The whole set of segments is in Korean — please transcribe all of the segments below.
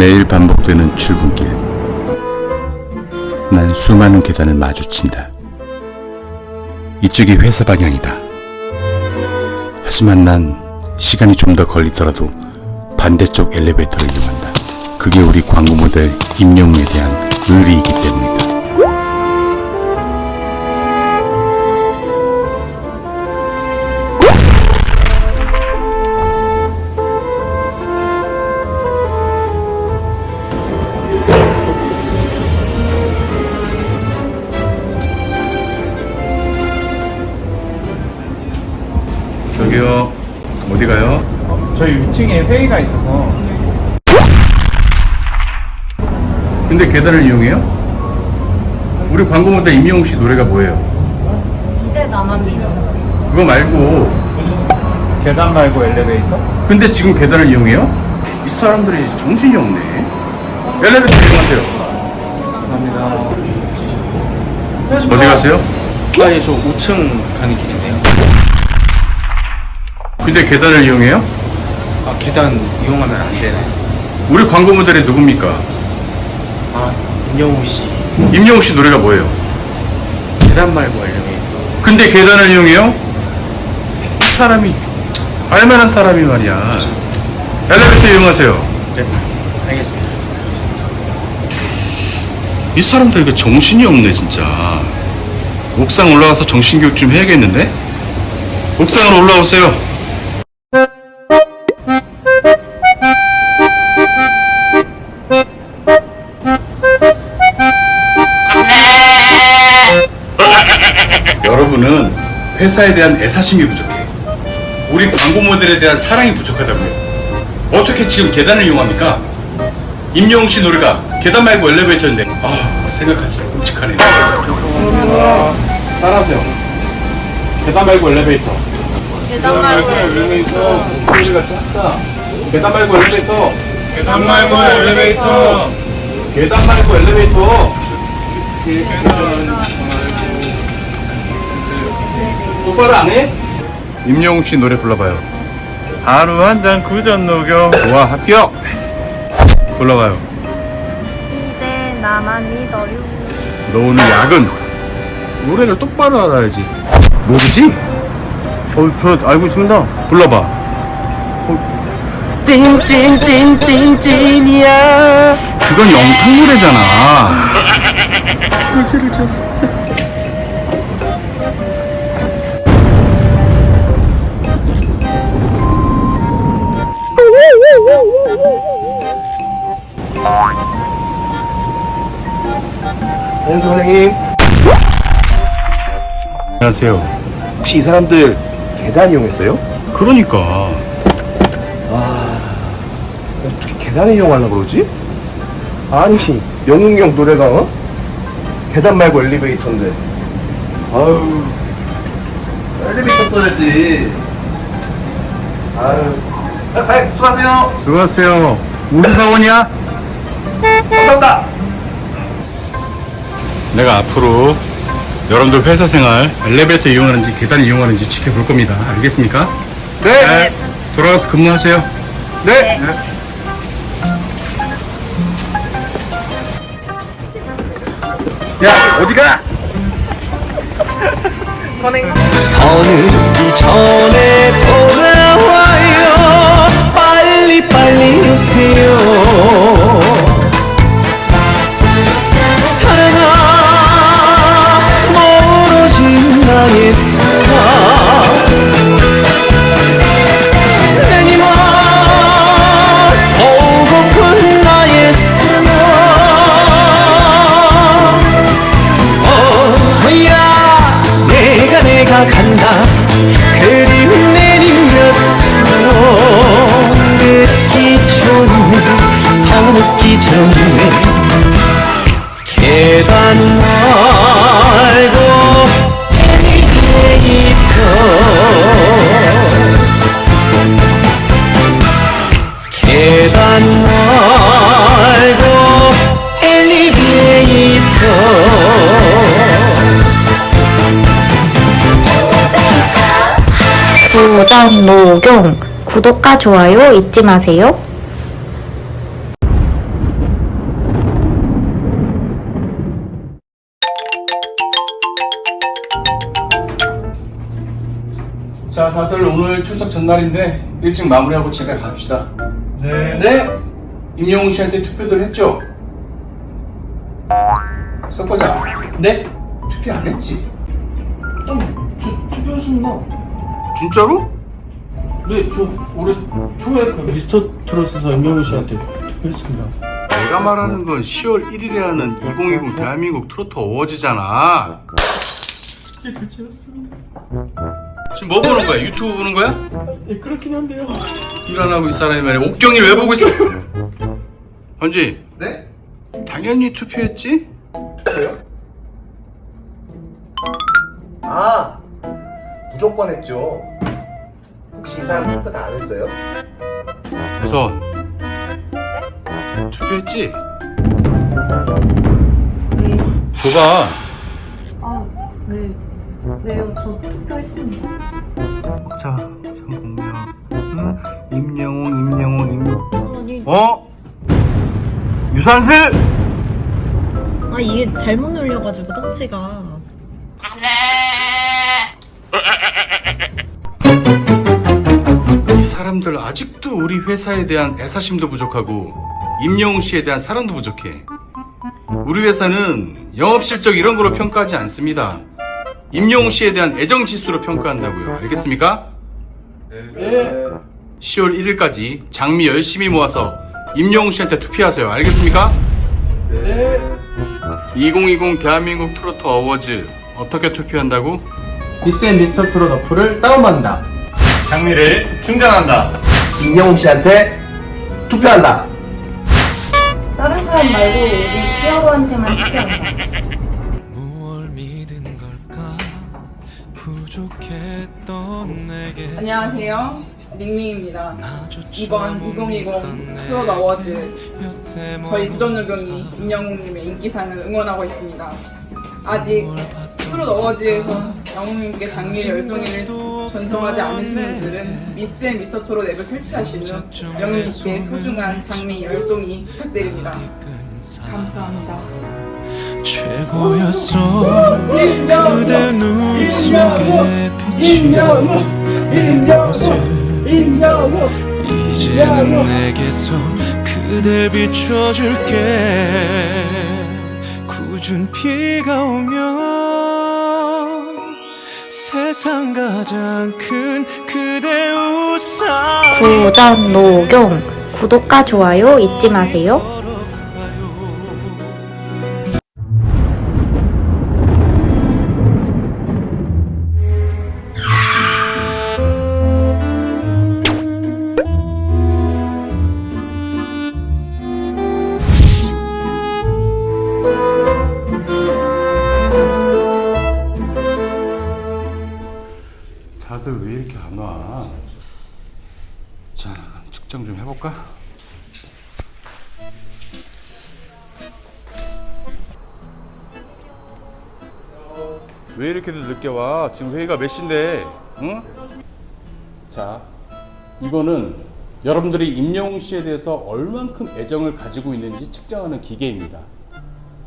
매일 반복되는 출근길. 난 수많은 계단을 마주친다. 이쪽이 회사 방향이다. 하지만 난 시간이 좀 더 걸리더라도 반대쪽 엘리베이터를 이용한다. 그게 우리 광고 모델 임영웅에 대한 의리이기 때문이 회의가 있어서 근데 계단을 이용해요? 우리 광고 모델 임영웅 씨 노래가 뭐예요? 이제 나만 믿어. 그거 말고 계단 말고 엘리베이터? 근데 지금 계단을 이용해요? 이 사람들이 정신이 없네. 엘리베이터 이용하세요. 감사합니다. 어디 가세요? 아니 저 5층 가는 길인데요. 근데 계단을 이용해요? 아 계단 이용하면 안 되나요? 우리 광고 모델이 누굽니까? 아 임영웅 씨 임영웅 씨 노래가 뭐예요? 계단 말고 엘리베이터. 근데 계단을 이용해요? 이 사람이 알만한 사람이 말이야. 엘리베이터 이용하세요. 네 알겠습니다. 이 사람들 이거 정신이 없네 진짜. 옥상 올라가서 정신교육 좀 해야겠는데? 옥상으로 올라오세요. 회사에 대한 애사심이 부족해. 우리 광고 모델에 대한 사랑이 부족하다고요. 어떻게 지금 계단을 이용합니까? 임영웅 씨 노래가 계단 말고 엘리베이터인데 아 생각할수록 끔찍하네요. 따라하세요. 계단 말고 엘리베이터. 계단 말고 엘리베이터. 소리가 작다. 계단 말고 엘리베이터. 계단 말고 엘리베이터. 계단 말고 엘리베이터. 똑바로 안 해? 임영웅 씨 노래 불러봐요. 하루 한 잔 구전 녹여. 좋아 합격. 불러봐요. 이제 나만 믿어요. 너 오늘 야근. 노래를 똑바로 알아야지. 뭐지? 어, 저 알고 있습니다. 불러봐. 찐찐찐찐찐이야. 그건 영탁 노래잖아. 술지를 쳤어. 네, 선생님. 안녕하세요. 혹시 이 사람들 계단 이용했어요? 그러니까 어떻게 계단을 이용하려고 그러지? 아니, 영웅이 형 노래가, 어? 계단 말고 엘리베이터인데. 아유, 엘리베이터 써야지. 아유. 아, 가요. 수고하세요. 수고하세요. 무슨 사원이야? 감사합니다. 내가 앞으로 여러분들 회사 생활 엘리베이터 이용하는지 계단 이용하는지 지켜볼 겁니다. 알겠습니까? 네. 돌아가서 근무하세요. 네. 야 어디가? 어느기 전에 돌아와요 빨리 빨리 오세요 구독과 좋아요 잊지 마세요. 자, 다들 오늘 출석 전날인데 일찍 마무리하고 제가 갑시다. 네. 네. 임영웅 씨한테 투표들 했죠? 석보자. 네. 투표 안 했지? 좀 투, 투표했습니다. 진짜로? 네, 저 올해 초에 그 미스터 트롯에서 임영웅 씨한테 투표했습니다. 내가 말하는 건 10월 1일에 하는 2020 대한민국 트로트 어워즈잖아. 지금 뭐 보는 거야? 유튜브 보는 거야? 네, 그렇긴 한데요. 일 안 하고 이 사람이 말이야. 옥경이를 왜 보고 있어? 현지, 네? 당연히 투표했지? 투표요? 아, 무조건 했죠. 혹시 이 사람 투표 다안 했어요? 우선 투표했지? 왜? 줘봐. 아, 왜? 왜요? 저 투표했습니다. 자, 상공명, 응? 임영웅, 임영웅, 임. 아니, 어? 유산슬! 아 이게 잘못 눌려가지고 터치가. 이 사람들 아직도 우리 회사에 대한 애사심도 부족하고 임영웅 씨에 대한 사랑도 부족해. 우리 회사는 영업 실적 이런 거로 평가하지 않습니다. 임영웅 씨에 대한 애정 지수로 평가한다고요. 알겠습니까? 네. 10월 1일까지 장미 열심히 모아서 임영웅 씨한테 투표하세요. 알겠습니까? 네. 2020 대한민국 트로트 어워즈 어떻게 투표한다고? 미스 앤 미스터 트롯 어플을 다운받는다. 장미를 충전한다. 임영웅 씨한테 투표한다. 다른 사람 말고 오직 히어로한테만 투표한다. 무얼 믿은 걸까 부족했던 내게 안녕하세요. 링링입니다. 나조차 이번 못2020 믿던 트롯 내 어워즈 저희. 부전노경이 임영웅님의 인기상을 응원하고 있습니다. 아직 트롯 어워즈에서 영웅님께 장미의 열송이를 전송하지 않으신 분들은 미스 앤 미스터 트롯 앱을 설치하신 후 영웅님께 소중한 장미 열송이 부탁드립니다. 감사합니다. 최고였어 그대 눈 속에 비추는 내 모습 이제는 내게서 그댈 비춰줄게 굳은 비가 오면 세상 가장 큰 그대 우산 부전 노경 구독과 좋아요 잊지 마세요. 늦게 와? 지금 회의가 몇 시인데? 응? 자, 이거는 여러분들이 임영웅 씨에 대해서 얼만큼 애정을 가지고 있는지 측정하는 기계입니다.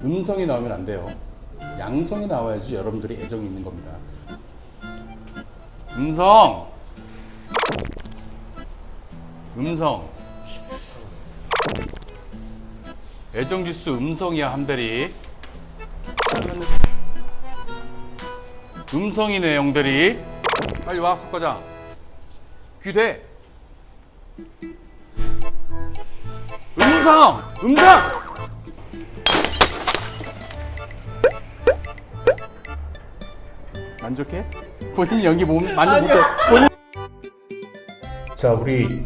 음성이 나오면 안 돼요. 양성이 나와야지 여러분들이 애정이 있는 겁니다. 음성 음성 애정지수 음성이야 한대리 음성이네 영대리 빨리 와 석과장 귀대 음성 음성 만족해? 본인이 연기 못 만족 못해. 본인. 자, 우리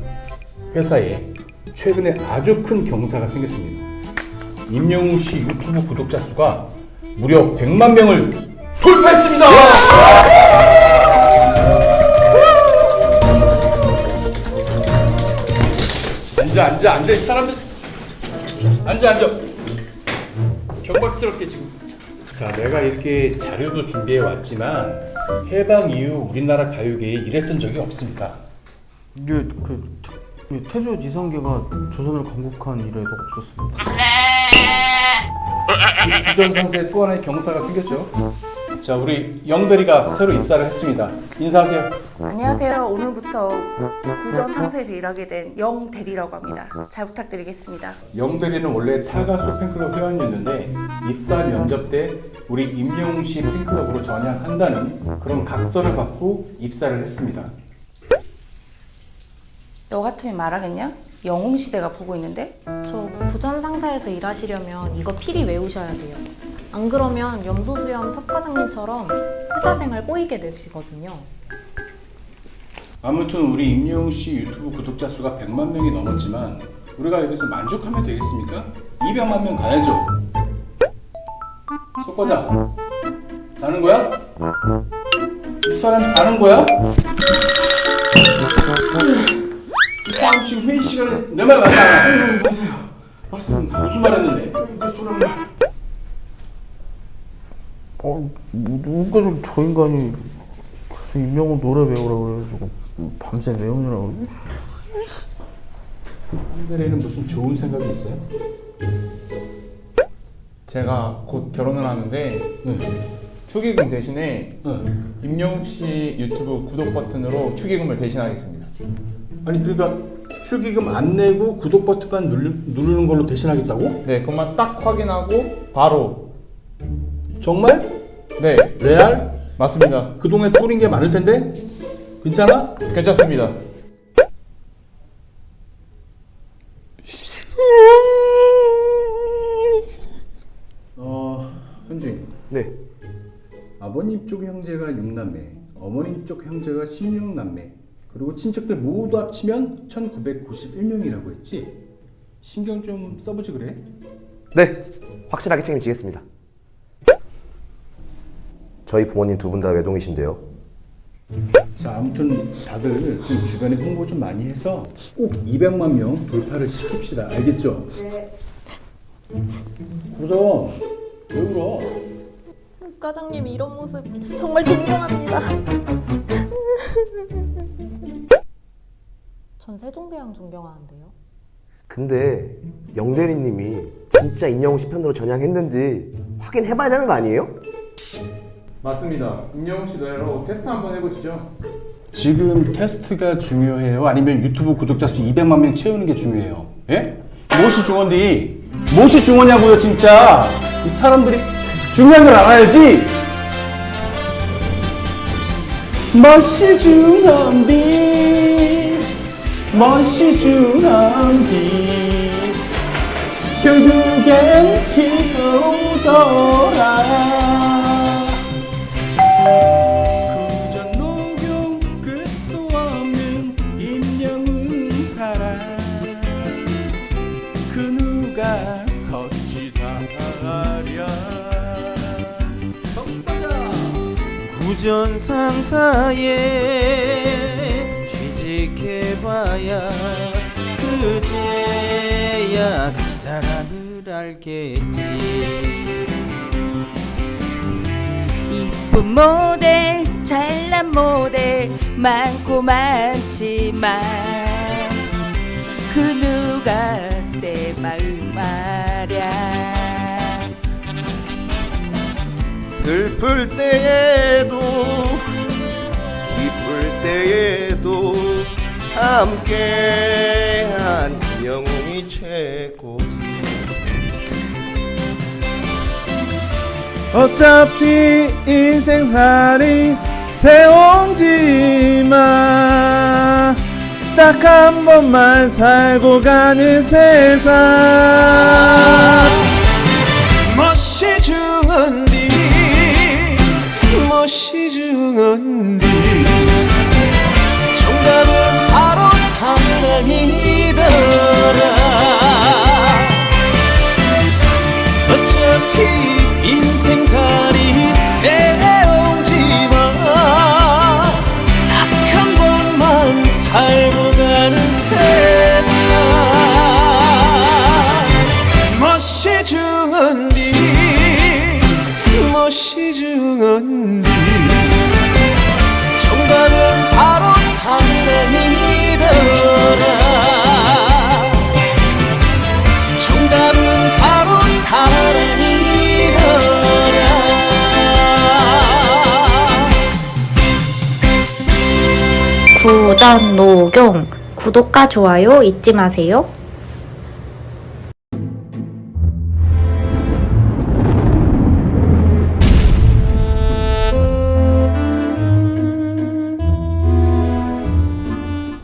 회사에 최근에 아주 큰 경사가 생겼습니다. 임영웅 씨 유튜브 구독자 수가 무려 100만 명을 돌파했습니다. 앉아, 앉아, 앉아, 이 사람들. 앉아, 앉아. 경박스럽게 지금. 자, 내가 이렇게 자료도 준비해 왔지만 해방 이후 우리나라 가요계에 이랬던 적이 없습니다. 이게 그 태- 태조 이성계가 조선을 건국한 이래도 없었습니다. 부전 상세에 또 하나의 경사가 생겼죠. 자, 우리 영대리가 새로 입사를 했습니다. 인사하세요. 안녕하세요. 오늘부터 구전 상사에서 일하게 된 영대리라고 합니다. 잘 부탁드리겠습니다. 영대리는 원래 타가수 팬클럽 회원이었는데 입사 면접 때 우리 임영웅 씨 팬클럽으로 전향한다는 그런 각서를 받고 입사를 했습니다. 너 같으면 말하겠냐? 영웅 시대가 보고 있는데? 저 부전 상사에서 일하시려면 이거 필히 외우셔야 돼요. 안 그러면 염소수염 석 과장님처럼 회사 생활 꼬이게 되시거든요. 아무튼 우리 임영웅 씨 유튜브 구독자 수가 100만 명이 넘었지만 우리가 여기서 만족하면 되겠습니까? 200만 명 가야죠. 석과장 자는 거야? 이 사람 자는 거야? 이 사람 지금 회의 시간에 내말 않아? 맞아요. 맞습니다. 무슨 말 했는데? 어, 누가 좀 저 인간이 무슨 임명호 노래 배우라고 그래가지고 밤새 외우느라고 그래. 한달에는 무슨 좋은 생각이 있어요? 제가 곧 결혼을 하는데 네. 축의금 대신에 네. 임영웅 씨 유튜브 구독 버튼으로 축의금을 대신하겠습니다. 아니 그러니까 축의금 안 내고 구독 버튼만 누르, 누르는 걸로 대신하겠다고? 네, 그것만 딱 확인하고 바로 정말? 네, 레알? 맞습니다. 그동안 뿌린 게 많을 텐데? 괜찮아? 괜찮습니다. 어, 현주인. 네. 아버님 쪽 형제가 6남매, 어머님 쪽 형제가 16남매, 그리고 친척들 모두 합치면 1991명이라고 했지? 신경 좀 써보지 그래? 네. 확실하게 책임지겠습니다. 저희 부모님 두 분 다 외동이신데요. 자, 아무튼 다들 좀 주변에 홍보 좀 많이 해서 꼭 200만 명 돌파를 시킵시다. 알겠죠? 네. 우선 왜 울어? 과장님 이런 모습 정말 존경합니다. 전 세종대왕 존경하는데요. 근데 영대리님이 진짜 임영웅 씨 편으로 전향했는지 확인해봐야 되는 거 아니에요? 맞습니다. 임영웅 씨 노래로 테스트 한번 해보시죠. 지금 테스트가 중요해요? 아니면 유튜브 구독자 수 200만 명 채우는 게 중요해요? 예? 무엇이 중요한디? 무엇이 중요하냐고요, 진짜? 이 사람들이 중요한 걸 알아야지! 무엇이 중요한디? 무엇이 중요한디? 결국엔 비가 오더라. 구전 상사에 취직해봐야 그제야 그 사랑을 알겠지. 이쁜 모델, 잘난 모델 많고 많지만 그누 슬플 때에도 기쁠 때에도 함께한 영웅이 최고지 어차피 인생살이 세옹지만 딱 한 번만 살고 가는 세상 도전 노경 구독과 좋아요 잊지 마세요.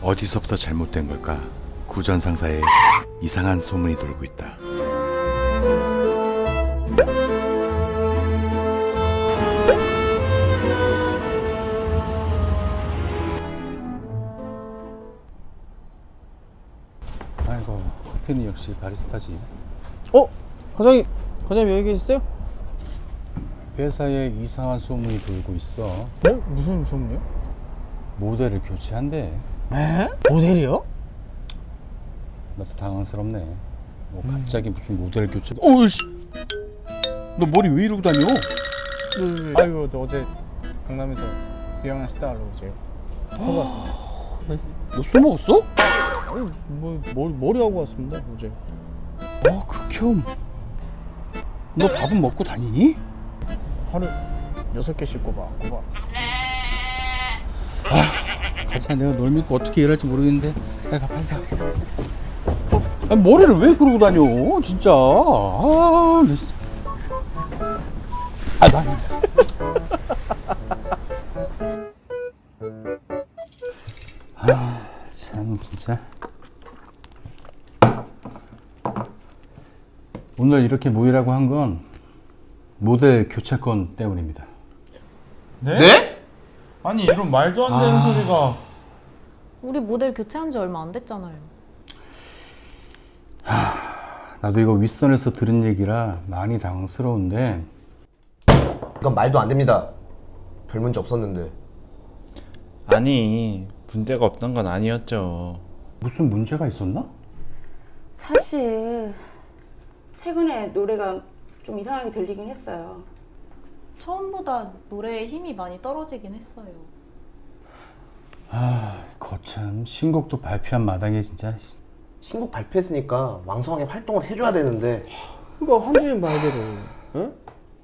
어디서부터 잘못된 걸까? 구전 상사에 이상한 소문이 돌고 있다. 커피는 역시 바리스타지. 어? 과장님, 과장님 여기 계셨어요? 회사에 이상한 소문이 돌고 있어. 어? 무슨 소문이요? 모델을 교체한대. 에? 모델이요? 나도 당황스럽네. 뭐 갑자기 무슨 모델 교체? 오이씨. 너 머리 왜 이러고 다녀? 아이고, 저 어제 강남에서 유영한 스타로 이제 하고 왔습니다. 너 술 먹었어? 아니, 뭐, 머리, 머리 하고 왔습니다, 어제. 어, 극혐. 너 밥은 먹고 다니니? 하루 여섯 개씩 꼽아, 꼽아. 가자, 내가 널 믿고 어떻게 일할지 모르겠는데. 빨리 가, 빨리 가. 아, 머리를 왜 그러고 다녀? 진짜. 아, 나 진짜. 아, 나. 아, 참, 진짜. 오늘 이렇게 모이라고 한 건 모델 교체권 때문입니다. 네? 아니, 이런 말도 안 되는 소리가. 우리 모델 교체한 지 얼마 안 됐잖아요. 나도 이거 윗선에서 들은 얘기라 많이 당황스러운데 이건 말도 안 됩니다. 별 문제 없었는데. 아니 문제가 없던 건 아니었죠. 무슨 문제가 있었나? 사실 최근에 노래가 좀 이상하게 들리긴 했어요. 처음보다 노래에 힘이 많이 떨어지긴 했어요. 아, 거참 신곡도 발표한 마당에 진짜 신곡 발표했으니까 왕성하게 활동을 해줘야 되는데 그러니까 한주인 말대로, 에?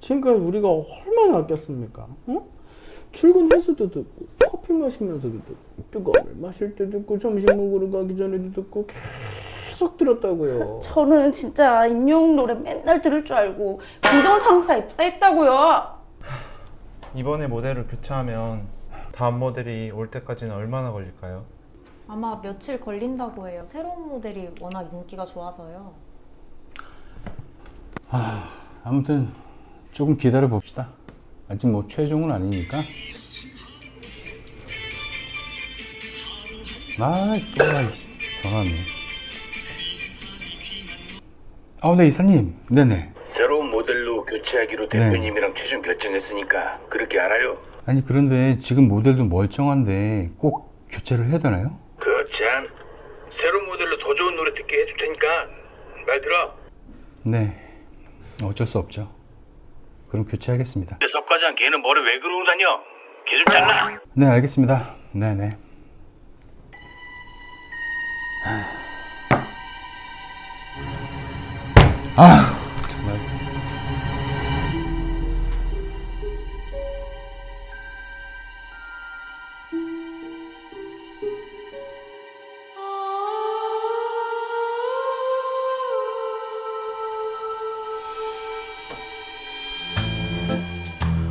지금까지 우리가 얼마나 아꼈습니까? 어? 출근해서도 듣고, 커피 마시면서도 듣고, 뜨거운 물 마실 때 듣고, 점심 먹으러 가기 전에도 듣고, 계속 들었다고요. 저는 진짜 임영웅 노래 맨날 들을 줄 알고 구전 상사 입사했다고요. 이번에 모델을 교체하면 다음 모델이 올 때까지는 얼마나 걸릴까요? 아마 며칠 걸린다고 해요. 새로운 모델이 워낙 인기가 좋아서요. 아무튼 조금 기다려 봅시다. 아직 뭐 최종은 아니니까. 아, 또 전화 왔네. 아, 네 이사님, 네네. 새로운 모델로 교체하기로 네. 대표님이랑 최종 결정했으니까 그렇게 알아요? 아니 그런데 지금 모델도 멀쩡한데 꼭 교체를 해야 되나요? 그렇지 않? 새로운 모델로 더 좋은 노래 듣게 해줄 테니까 말 들어 네, 어쩔 수 없죠. 그럼 교체하겠습니다. 근데 석 과장 걔는 머리 왜 그러고 다녀? 걔좀 잘라 네, 알겠습니다. 네네. 아, 정말.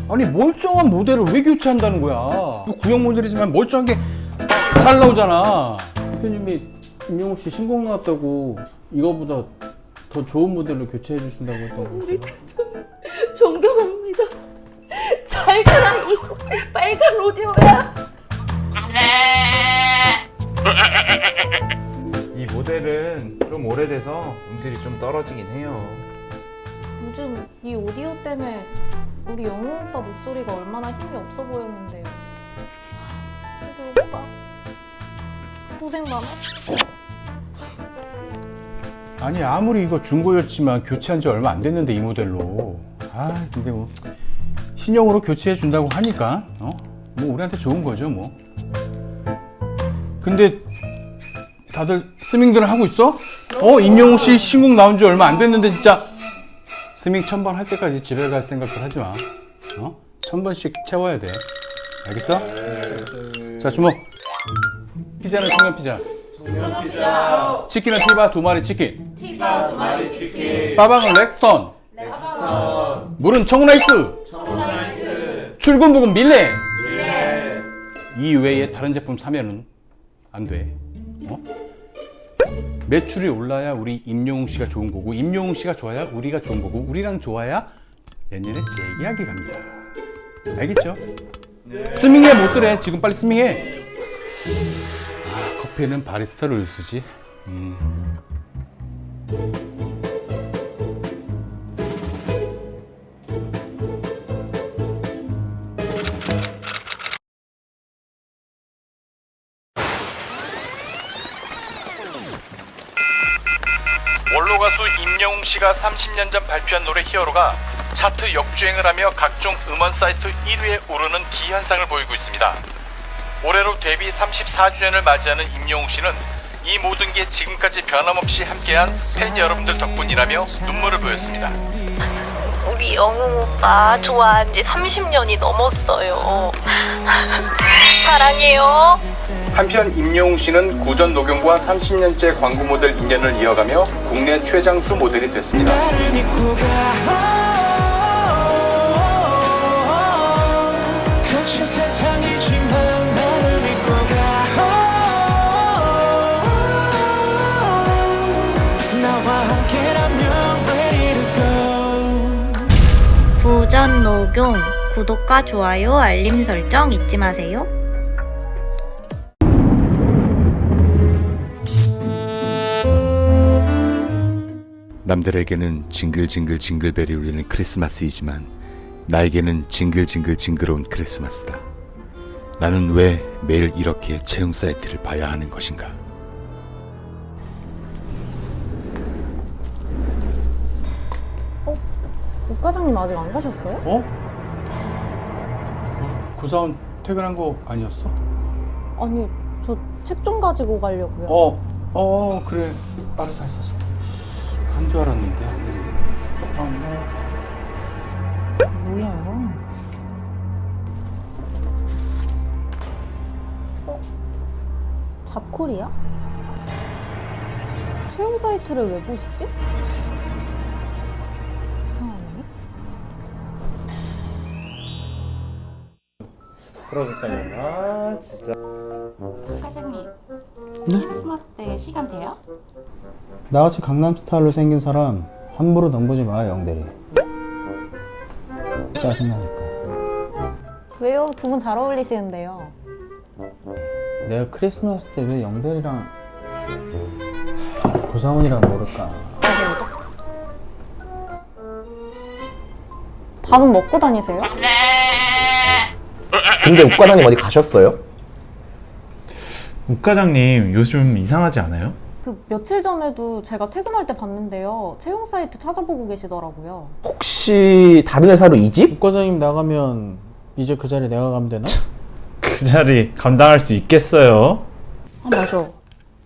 아니 멀쩡한 모델을 왜 교체한다는 거야? 또 구형 모델이지만 멀쩡한 게 잘 나오잖아. 대표님이 임영웅 씨 신곡 나왔다고 이거보다 더 좋은 모델로 교체해 주신다고 했던 거 우리 대표님 존경합니다. 잘 가라 이 빨간 로디오야. 이 모델은 좀 오래돼서 음질이 좀 떨어지긴 해요. 요즘 이 오디오 때문에 우리 영호 오빠 목소리가 얼마나 힘이 없어 보였는데요. 그래도 오빠 고생 많아. 아니 아무리 이거 중고였지만 교체한 지 얼마 안 됐는데 이 모델로. 아 근데 뭐 신형으로 교체해 준다고 하니까 어? 뭐 우리한테 좋은 거죠 뭐. 근데 다들 스밍들을 하고 있어? 어 임영웅 씨 신곡 나온 지 얼마 안 됐는데 진짜 스밍 천번 할 때까지 집에 갈 생각들 하지 마. 어? 천 번씩 채워야 돼. 알겠어? 자 주목. 피자는 청년 피자. 청년 피자. 치킨은 티바 두 마리 치킨. 티바 두 마리 치킨. 빠방은 렉스턴. 렉스턴. 물은 청라이스. 청라이스. 출근 부금 밀레. 밀레. 이 외에 다른 제품 사면은 안 돼. 어? 매출이 올라야 우리 임영웅 씨가 좋은 거고 임영웅 씨가 좋아야 우리가 좋은 거고 우리랑 좋아야 내년에 재계약이 갑니다. 알겠죠? 스밍해 못 들래 지금 빨리 스밍해. 아, 커피는 바리스타를 왜 쓰지? 음. 원로 가수 임영웅 씨가 30년 전 발표한 노래 히어로가 차트 역주행을 하며 각종 음원 사이트 1위에 오르는 기현상을 보이고 있습니다. 올해로 데뷔 34주년을 맞이하는 임영웅 씨는 이 모든 게 지금까지 변함없이 함께한 팬 여러분들 덕분이라며 눈물을 보였습니다. 우리 영웅 오빠 좋아한 지 30년이 넘었어요. 사랑해요. 한편 임영웅 씨는 고전 녹용과 30년째 광고 모델 인연을 이어가며 국내 최장수 모델이 됐습니다. 녹용 구독과 좋아요 알림 설정 잊지 마세요. 남들에게는 징글징글 징글벨이 울리는 크리스마스이지만 나에게는 징글징글 징그러운 크리스마스다. 나는 왜 매일 이렇게 채용 사이트를 봐야 하는 것인가? 과장님 아직 안 가셨어요? 어? 고사원 퇴근한 거 아니었어? 아니 저 책 좀 가지고 가려고요. 어, 어 그래 알았어 알았어 간 줄 알았는데 뭐야? 어? 잡콜이야? 채용 사이트를 왜 보시지? 그러니까요. 아 진짜. 과장님, 네? 크리스마스 때 시간 돼요? 나같이 강남 스타일로 생긴 사람 함부로 넘보지 마 영대리. 짜증나니까. 왜요? 두 분 잘 어울리시는데요. 내가 크리스마스 때 왜 영대리랑 고상훈이랑 모를까? 밥은 먹고 다니세요? 근데 옥과장님 어디 가셨어요? 吴과장님 요즘 이상하지 않아요? 그 며칠 전에도 제가 퇴근할 때 봤는데요. 채용 사이트 찾아보고 계시더라고요. 혹시 다른 회사로 이직? 국 과장님 나가면 이제 그 자리 내가 가면 되나? 그 자리 감당할 수 있겠어요? 아 맞아.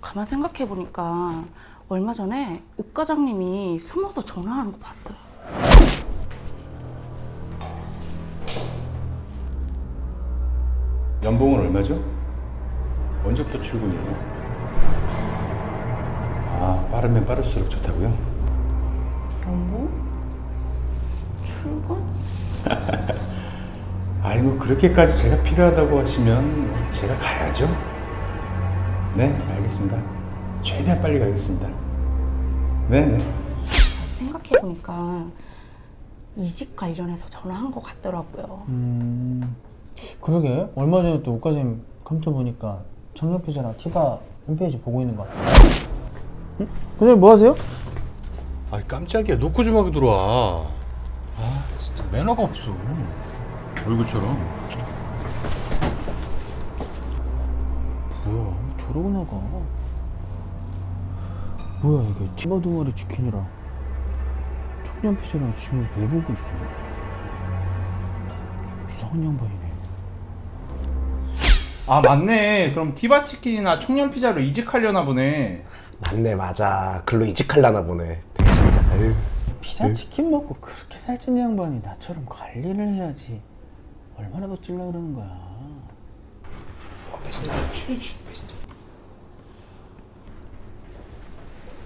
가만 생각해 보니까 얼마 전에 옥 과장님이 숨어서 전화하는 거 봤어요. 연봉은 얼마죠? 언제부터 출근이에요? 아 빠르면 빠를수록 좋다고요? 연봉? 출근? 아이고 그렇게까지 제가 필요하다고 하시면 제가 가야죠. 네 알겠습니다. 최대한 빨리 가겠습니다. 네네. 생각해 보니까 이직 관련해서 전화한 것 같더라고요. 음, 그러게 얼마 전에 또 옥과장님 컴퓨터 보니까 청년피자랑 티바 홈페이지 보고 있는 것 같아. 응? 과장님 뭐 하세요? 아 깜짝이야 놓고 좀 하게 들어와. 아 진짜 매너가 없어. 얼굴처럼. 뭐야 저러고 나가. 뭐야 이게 티바 두 마리 치킨이랑 청년피자랑 지금 왜 보고 있어? 좀 이상한 양반이네. 아 맞네. 그럼 티바 치킨이나 청년 피자로 이직하려나 보네. 맞네 맞아 글로 이직하려나 보네 배신자 피자 치킨 먹고 그렇게 살찐 양반이 나처럼 관리를 해야지. 얼마나 더 찔러 그러는 거야.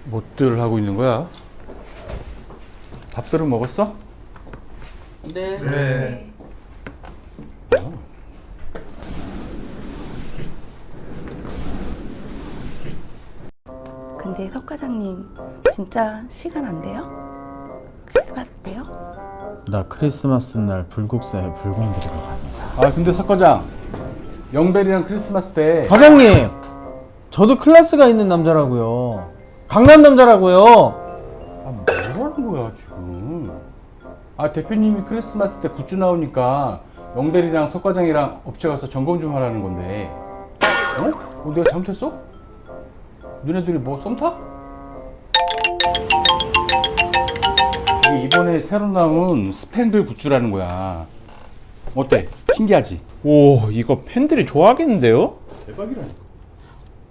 못들 하고 있는 거야? 밥들은 먹었어? 네. 네. 어. 근데 석 과장님 진짜 시간 안 돼요? 크리스마스 때요? 나 크리스마스 날 불국사에 불공 드리러 갑니다. 아 근데 석 과장 영별이랑 크리스마스 때 과장님, 저도 클래스가 있는 남자라고요. 강남 남자라고요. 아, 뭐라는 거야 지금 아 대표님이 크리스마스 때 굿즈 나오니까 영대리랑 석 과장이랑 업체 가서 점검 좀 하라는 건데 어? 어 내가 잘못했어? 너네들이 뭐 썸 타? 이게 이번에 새로 나온 스팽글 굿즈라는 거야 어때? 신기하지? 오, 이거 팬들이 좋아하겠는데요? 대박이라니까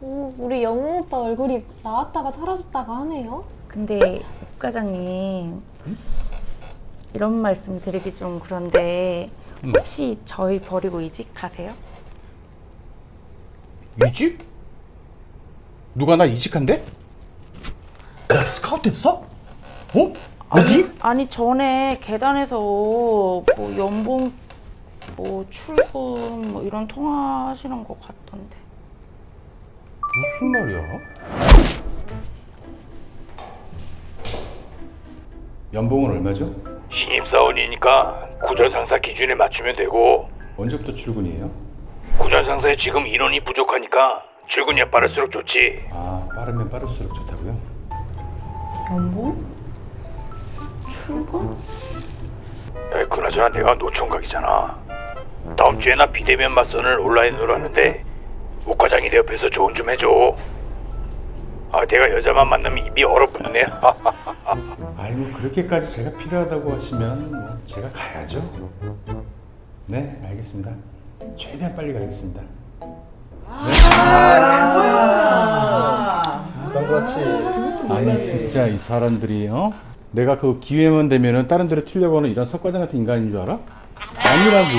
오, 우리 영웅 오빠 얼굴이 나왔다가 사라졌다가 하네요. 근데 옥 과장님 이런 말씀 드리기 좀 그런데 음. 혹시 저희 버리고 이직하세요? 이직? 누가 나 이직한대? 나 스카우트 했어? 어? 어디? 아니 전에 계단에서 뭐 연봉 뭐 출근 뭐 이런 통화하시는 것 같던데 무슨 말이야? 연봉은 얼마죠? 신입사원이니까 구전상사 기준에 맞추면 되고 언제부터 출근이에요? 구전상사에 지금 인원이 부족하니까 출근이 빠를수록 좋지. 아 빠르면 빠를수록 좋다고요? 연봉? 출근? 야, 그나저나 내가 노총각이잖아. 다음 주에 나 비대면 맞선을 온라인으로 하는데 옥 과장이 내 옆에서 조언 좀 해줘. 아 내가 여자만 만나면 입이 얼어붙네. 아이고 그렇게까지 제가 필요하다고 하시면 뭐 제가 가야죠. 네 알겠습니다. 최대한 빨리 가겠습니다. 아니 진짜 이 사람들이 어? 내가 그 기회만 되면은 다른 데로 튀려고 하는 이런 석과장 같은 인간인 줄 알아? 아니라고.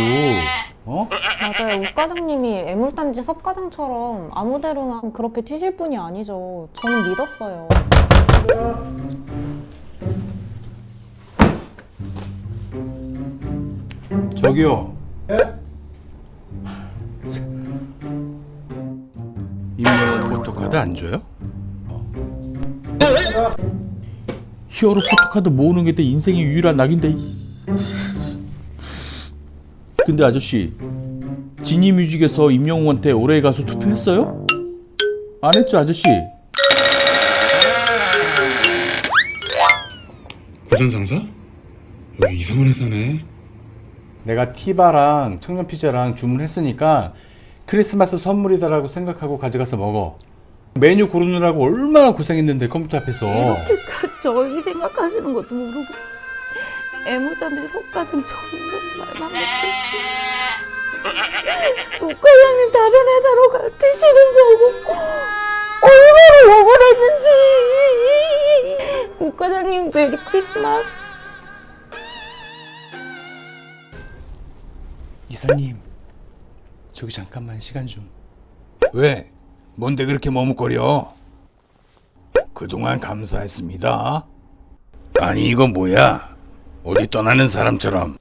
어? 맞아요. 옥 과장님이 애물단지 석 과장처럼 아무데로나 그렇게 튀실 분이 아니죠. 저는 믿었어요. 저기요. 임명호 포토카드 안 줘요? 히어로 포토카드 모으는 게 내 인생의 유일한 낙인데. 근데 아저씨, 지니뮤직에서 임영웅한테 올해의 가수 투표했어요? 안 했죠, 아저씨? 고전상사? 여기 이상한 회사네. 내가 티바랑 청년 피자랑 주문했으니까 크리스마스 선물이다라고 생각하고 가져가서 먹어. 메뉴 고르느라고 얼마나 고생했는데 컴퓨터 앞에서. 이렇게까지 저희 생각하시는 것도 모르고 애물단들 속가슴 정말 말만 못해 옥 과장님 다른 회사로 가티시는 줄 알고 얼마나 억울했는지 옥 과장님 메리 크리스마스 이사님, 저기 잠깐만 시간 좀. 왜? 뭔데 그렇게 머뭇거려? 그동안 감사했습니다. 아니 이거 뭐야? 어디 떠나는 사람처럼.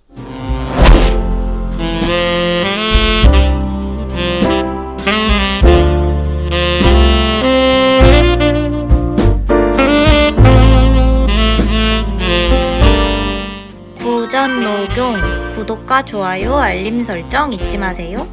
구전 녹용 구독과 좋아요 알림 설정 잊지 마세요.